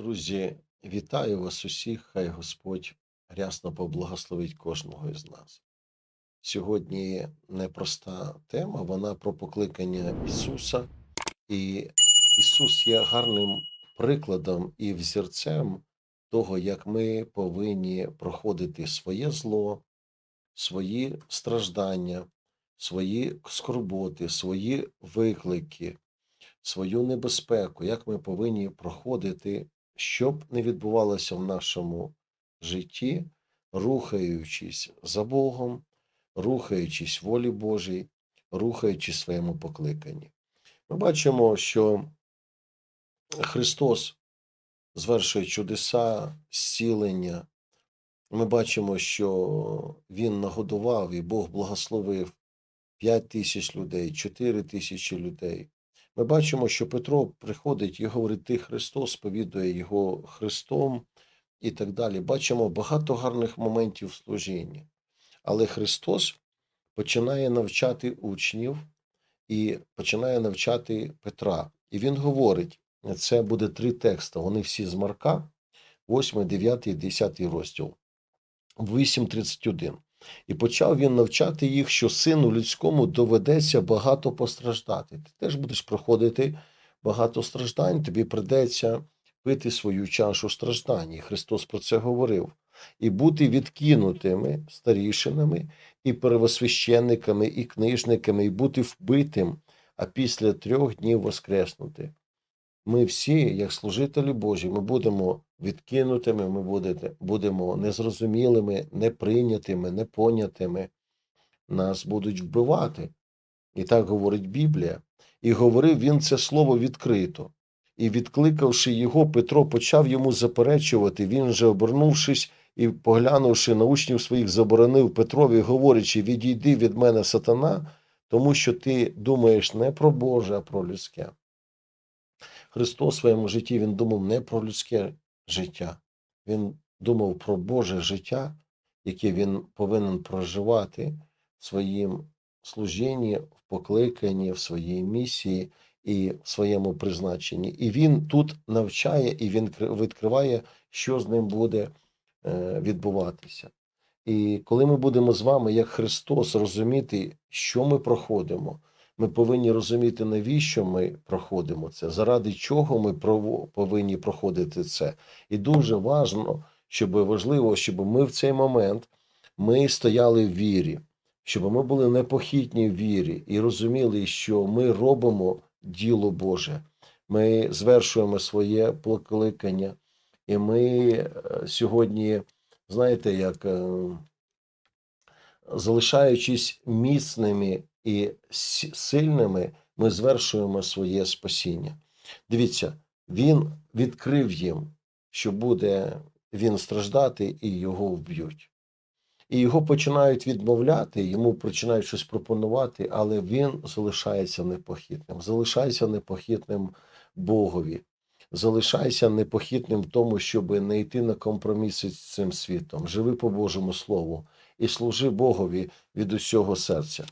Друзі, вітаю вас усіх. Хай Господь рясно поблагословить кожного із нас. Сьогодні непроста тема, вона про покликання Ісуса. І Ісус є гарним прикладом і взірцем того, як ми повинні проходити своє зло, свої страждання, свої скорботи, свої виклики, свою небезпеку, як ми повинні проходити, щоб не відбувалося в нашому житті, рухаючись за Богом, рухаючись волі Божій, рухаючись своєму покликанні. Ми бачимо, що Христос звершує чудеса, зцілення. Ми бачимо, що Він нагодував і Бог благословив 5 тисяч людей, 4 тисячі людей. Ми бачимо, що Петро приходить і говорить, ти Христос, сповідує його Христом і так далі. Бачимо багато гарних моментів в служінні. Але Христос починає навчати учнів і починає навчати Петра. І він говорить: це буде три тексти. Вони всі з Марка, 8, 9 10 розділ. 8.31. І почав він навчати їх, що сину людському доведеться багато постраждати. Ти теж будеш проходити багато страждань, тобі придеться пити свою чашу страждань. І Христос про це говорив. І бути відкинутими старішинами, і первосвященниками, і книжниками, і бути вбитим, а після трьох днів воскреснути. Ми всі, як служителі Божі, ми будемо відкинутими, ми будемо незрозумілими, неприйнятими, непонятими. Нас будуть вбивати. І так говорить Біблія. І говорив він це слово відкрито. І, відкликавши його, Петро почав йому заперечувати. Він же, обернувшись і поглянувши на учнів своїх, заборонив Петрові, говорячи: Відійди від мене, сатана, тому що ти думаєш не про Боже, а про людське. Христос в своєму житті він думав не про людське життя, він думав про Боже життя, яке він повинен проживати в своїм служінні, в покликанні, в своїй місії і в своєму призначенні. І він тут навчає і він відкриває, що з ним буде е, відбуватися. І коли ми будемо з вами, як Христос, розуміти, що ми проходимо, ми повинні розуміти, навіщо ми проходимо це, заради чого ми повинні проходити це. І дуже важливо, щоб важливо, щоб ми в цей момент ми стояли в вірі, щоб ми були непохитні в вірі і розуміли, що ми робимо діло Боже, ми звершуємо своє покликання, і ми е, сьогодні, знаєте, як е, залишаючись міцними і сильними, ми звершуємо своє спасіння. Дивіться, він відкрив їм, що буде він страждати, і його вб'ють. І його починають відмовляти, йому починають щось пропонувати, але він залишається непохитним, залишається непохитним Богові, залишається непохитним в тому, щоб не йти на компроміси з цим світом. Живи по Божому Слову і служи Богові від усього серця.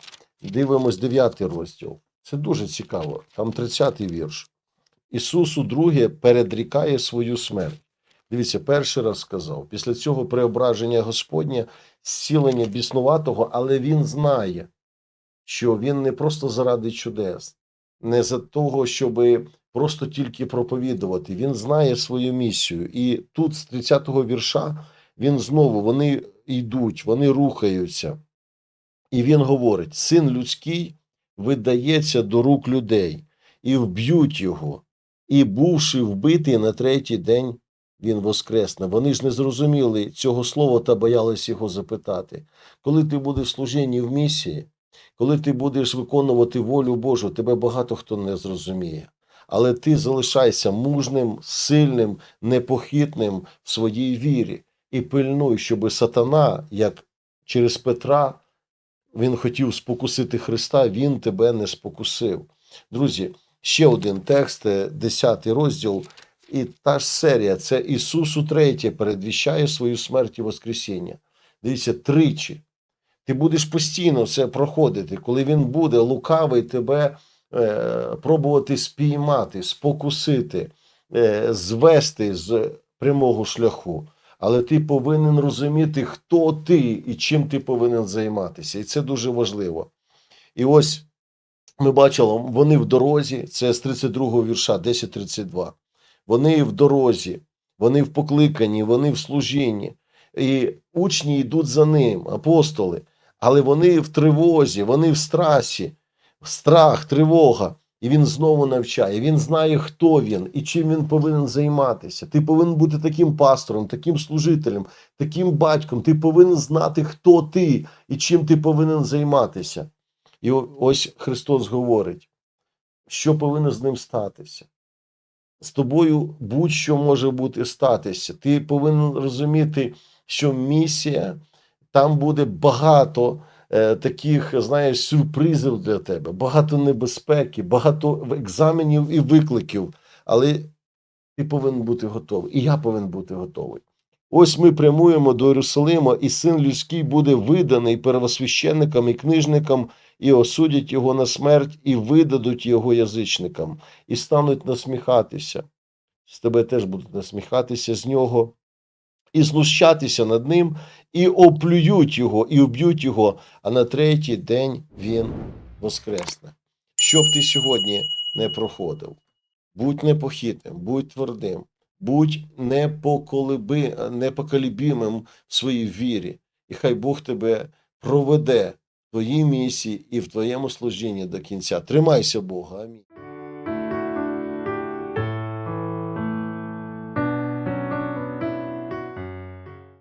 Дивимось 9 розділ. Це дуже цікаво. Там 30-й вірш. Ісус удруге передрікає свою смерть. Дивіться, перший раз сказав. Після цього преображення Господнє, зцілення біснуватого, але Він знає, що Він не просто заради чудес, не за того, щоб просто тільки проповідувати. Він знає свою місію. І тут, з 30-го вірша, він знову вони йдуть, вони рухаються. І він говорить: син людський видається до рук людей, і вб'ють його, і, бувши вбитий на третій день, він воскресне. Вони ж не зрозуміли цього слова та боялись його запитати. Коли ти будеш в служінні в місії, коли ти будеш виконувати волю Божу, тебе багато хто не зрозуміє. Але ти залишайся мужним, сильним, непохитним в своїй вірі і пильнуй, щоб сатана, як через Петра, він хотів спокусити Христа, він тебе не спокусив. Друзі, ще один текст, 10 розділ, і та ж серія це Ісус утретє передвіщає свою смерть і Воскресіння. Дивіться, тричі. Ти будеш постійно це проходити, коли він буде лукавий тебе е, пробувати спіймати, спокусити, е, звести з прямого шляху. Але ти повинен розуміти, хто ти і чим ти повинен займатися. І це дуже важливо. І ось ми бачили, вони в дорозі, це з 32-го вірша, 10.32. Вони в дорозі, вони в покликанні, вони в служінні. І учні йдуть за ним, апостоли, але вони в тривозі, вони в страсі, страх, тривога. І він знову навчає. Він знає, хто він і чим він повинен займатися. Ти повинен бути таким пастором, таким служителем, таким батьком. Ти повинен знати, хто ти і чим ти повинен займатися. І ось Христос говорить, що повинно з ним статися. З тобою будь-що може бути статися. Ти повинен розуміти, що місія там буде багато таких, знаєш, сюрпризів для тебе, багато небезпеки, багато екзаменів і викликів. Але ти повинен бути готовий. І я повинен бути готовий. Ось ми прямуємо до Єрусалима, і син людський буде виданий первосвященникам і книжникам, і осудять його на смерть, і видадуть його язичникам, і стануть насміхатися. З тебе теж будуть насміхатися з нього, і знущатися над ним, і оплюють його, і уб'ють його, а на третій день він воскресне. Що б ти сьогодні не проходив, будь непохитним, будь твердим, будь непоколеби, непоколебимим в своїй вірі, і хай Бог тебе проведе в твоїй місії і в твоєму служінні до кінця. Тримайся Бога. Амінь.